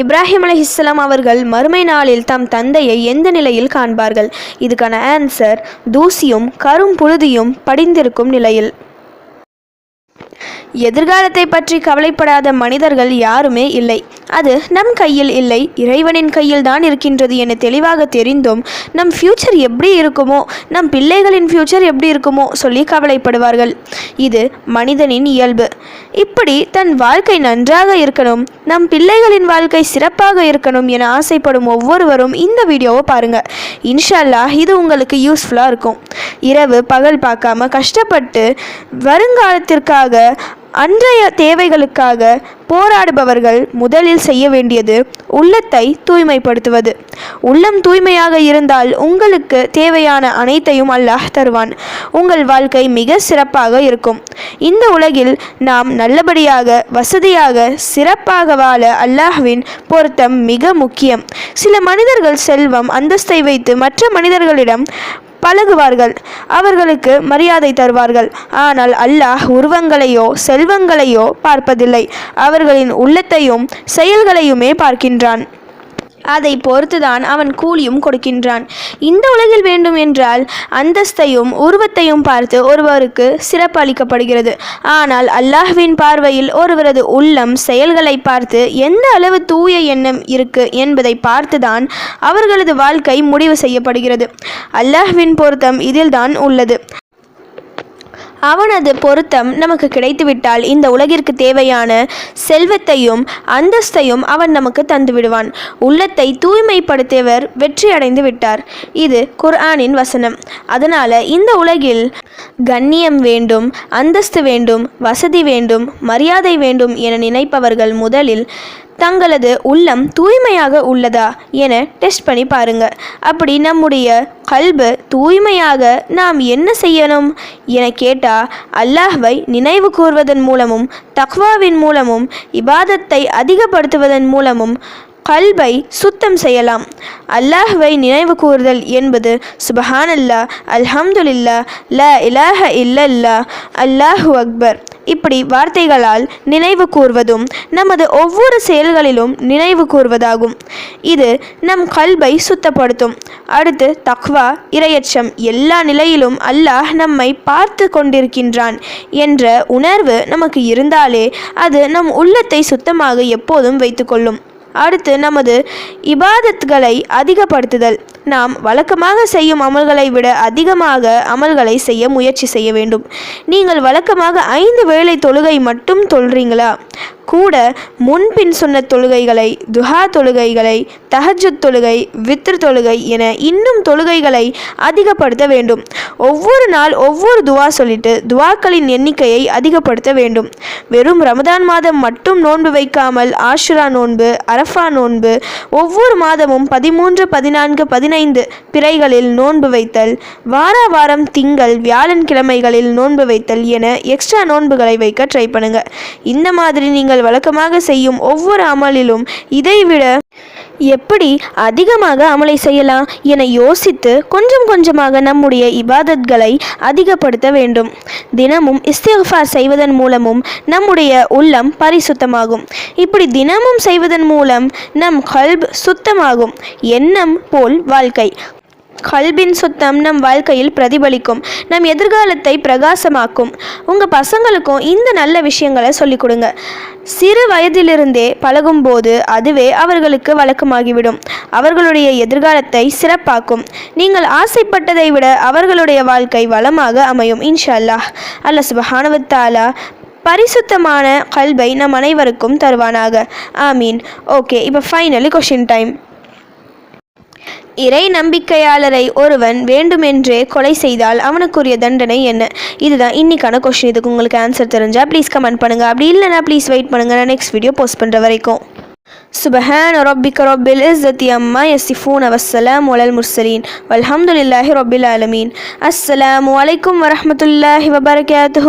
இப்ராஹிம் அலைஹிஸ்ஸலாம் அவர்கள் மறுமை நாளில் தம் தந்தையை எந்த நிலையில் காண்பார்கள்? இதுக்கான ஆன்சர் தூசியும் கரும் புழுதியும் படிந்திருக்கும் நிலையில். எதிர்காலத்தை பற்றி கவலைப்படாத மனிதர்கள் யாருமே இல்லை. அது நம் கையில் இல்லை இறைவனின் கையில் தான் இருக்கின்றது என தெளிவாக தெரிந்தும் நம் ஃப்யூச்சர் எப்படி இருக்குமோ நம் பிள்ளைகளின் ஃப்யூச்சர் எப்படி இருக்குமோ சொல்லி கவலைப்படுவார்கள். இது மனிதனின் இயல்பு. இப்படி தன் வாழ்க்கை நன்றாக இருக்கணும் நம் பிள்ளைகளின் வாழ்க்கை சிறப்பாக இருக்கணும் என ஆசைப்படும் ஒவ்வொருவரும் இந்த வீடியோவை பாருங்கள் இன்ஷா இது உங்களுக்கு யூஸ்ஃபுல்லாக இருக்கும். இரவு பகல் பார்க்காம கஷ்டப்பட்டு வருங்காலத்திற்காக அன்றைய தேவைகளுக்காக போராடுபவர்கள் முதலில் செய்ய வேண்டியது உள்ளத்தை தூய்மைப்படுத்துவது. உள்ளம் தூய்மையாக இருந்தால் உங்களுக்கு தேவையான அனைத்தையும் அல்லாஹ் தருவான். உங்கள் வாழ்க்கை மிக சிறப்பாக இருக்கும். இந்த உலகில் நாம் நல்லபடியாக வசதியாக சிறப்பாக வாழ அல்லாஹ்வின் பொருத்தம் மிக முக்கியம். சில மனிதர்கள் செல்வம் அந்தஸ்தை வைத்து மற்ற மனிதர்களிடம் பழகுவார்கள். அவர்களுக்கு மரியாதை தருவார்கள். ஆனால் அல்லாஹ் உருவங்களையோ செல்வங்களையோ பார்ப்பதில்லை. அவர்களின் உள்ளத்தையும் செயல்களையுமே பார்க்கின்றான். அதை பொறுத்துதான் அவன் கூலியும் கொடுக்கின்றான். இந்த உலகில் வேண்டும் என்றால் அந்தஸ்தையும் உருவத்தையும் பார்த்து ஒருவருக்கு சிறப்பு அளிக்கப்படுகிறது. ஆனால் அல்லாஹ்வின் பார்வையில் ஒருவரது உள்ளம் செயல்களை பார்த்து எந்த அளவு தூய எண்ணம் இருக்கு என்பதை பார்த்துதான் அவர்களது வாழ்க்கை முடிவு செய்யப்படுகிறது. அல்லாஹ்வின் பொருத்தம் இதில்தான் உள்ளது. அவனது பொருத்தம் நமக்கு கிடைத்துவிட்டால் இந்த உலகிற்கு தேவையான செல்வத்தையும் அந்தஸ்தையும் அவன் நமக்கு தந்து விடுவான் உள்ளத்தை தூய்மைப்படுத்தியவர் வெற்றி அடைந்து விட்டார். இது குர்ஆனின் வசனம். அதனால் இந்த உலகில் கண்ணியம் வேண்டும் அந்தஸ்து வேண்டும் வசதி வேண்டும் மரியாதை வேண்டும் என நினைப்பவர்கள் முதலில் தங்களது உள்ளம் தூய்மையாக உள்ளதா என டெஸ்ட் பண்ணி பாருங்க. அப்படி நம்முடைய கல்பு தூய்மையாக நாம் என்ன செய்யணும் என கேட்டால் அல்லாஹ்வை நினைவு கூர்வதன் மூலமும் தக்வாவின் மூலமும் இபாதத்தை அதிகப்படுத்துவதன் மூலமும் கல்பை சுத்தம் செய்யலாம். அல்லாஹ்வை நினைவு கூறுதல் என்பது சுபஹானல்லா அல்ஹம்துலில்லா ல இலாஹ இல்லல்லா அல்லாஹு அக்பர். இப்படி வார்த்தைகளால் நினைவு கூர்வதும் நமது ஒவ்வொரு செயல்களிலும் நினைவு கூர்வதாகும். இது நம் கல்பை சுத்தப்படுத்தும். அடுத்து தக்வா இரையச்சம் எல்லா நிலையிலும் அல்லாஹ் நம்மை பார்த்து கொண்டிருக்கின்றான் என்ற உணர்வு நமக்கு இருந்தாலே அது நம் உள்ளத்தை சுத்தமாக எப்போதும் வைத்துக்கொள்ளும். அடுத்து நமது இபாதத்களை அதிகப்படுத்துதல். நாம் வழக்கமாக செய்யும் அமல்களை விட அதிகமாக அமல்களை செய்ய முயற்சி செய்ய வேண்டும். நீங்கள் வழக்கமாக ஐந்து வேளை தொழுகை மட்டும் தொல்றீங்களா கூட முன்பின் சொன்ன தொழுகைகளை துஹா தொழுகைகளை தஹஜுத் தொழுகை வித்ரு தொழுகை என இன்னும் தொழுகைகளை அதிகப்படுத்த வேண்டும். ஒவ்வொரு நாள் ஒவ்வொரு துவா சொல்லிட்டு துவாக்களின் எண்ணிக்கையை அதிகப்படுத்த வேண்டும். வெறும் ரமதான் மாதம் மட்டும் நோன்பு வைக்காமல் ஆஷுரா நோன்பு அரஃபா நோன்பு ஒவ்வொரு மாதமும் பதிமூன்று பதினான்கு பதினைந்து பிறைகளில் நோன்பு வைத்தல் வார வாரம் திங்கள் வியாழன் கிழமைகளில் நோன்பு வைத்தல் என எக்ஸ்ட்ரா நோன்புகளை வைக்க ட்ரை பண்ணுங்கள் இந்த மாதிரி நீங்கள் வழக்கமாக செய்யும் ஒவ்வொரு அமலிலும் இதைவிட எப்படி அதிகமாக அமலை செய்யலாம் என யோசித்து கொஞ்சம் கொஞ்சமாக நம்முடைய இபாதத்களை அதிகப்படுத்த வேண்டும். தினமும் இஸ்திஃபார் செய்வதன் மூலமும் நம்முடைய உள்ளம் பரிசுத்தமாகும். இப்படி தினமும் செய்வதன் மூலம் நம் கல்ப் சுத்தமாகும். எண்ணம் போல் வாழ்க்கை. கல்பின் சுத்தம் நம் வாழ்க்கையில் பிரதிபலிக்கும் நம் எதிர்காலத்தை பிரகாசமாக்கும். உங்கள் பசங்களுக்கும் இந்த நல்ல விஷயங்களை சொல்லிக் கொடுங்க. சிறு வயதிலிருந்தே பழகும்போது அதுவே அவர்களுக்கு வழக்கமாகிவிடும். அவர்களுடைய எதிர்காலத்தை சிறப்பாக்கும். நீங்கள் ஆசைப்பட்டதை விட அவர்களுடைய வாழ்க்கை வளமாக அமையும் இன்ஷா அல்லாஹ் அல்ல சுபஹானவத்தாலா பரிசுத்தமான கல்வை நம் அனைவருக்கும் தருவானாக. ஆமீன். ஓகே இப்போ ஃபைனலி கொஷின் டைம் இறை நம்பிக்கையாளரை ஒருவன் வேண்டுமென்றே கொலை செய்தால் அவனுக்குரிய தண்டனை என்ன இதுதான் இன்னைக்கான கொஷின் இதுக்கு உங்களுக்கு ஆன்சர் தெரிஞ்சால் ப்ளீஸ் கமெண்ட் பண்ணுங்கள் அப்படி இல்லைனா ப்ளீஸ் வெயிட் பண்ணுங்கள் நான் நெக்ஸ்ட் வீடியோ போஸ்ட் பண்ணுற வரைக்கும் سبحان ربك رب العزة عما يصفون والسلام على المرسلين والحمد لله رب العالمين السلام عليكم ورحمة الله وبركاته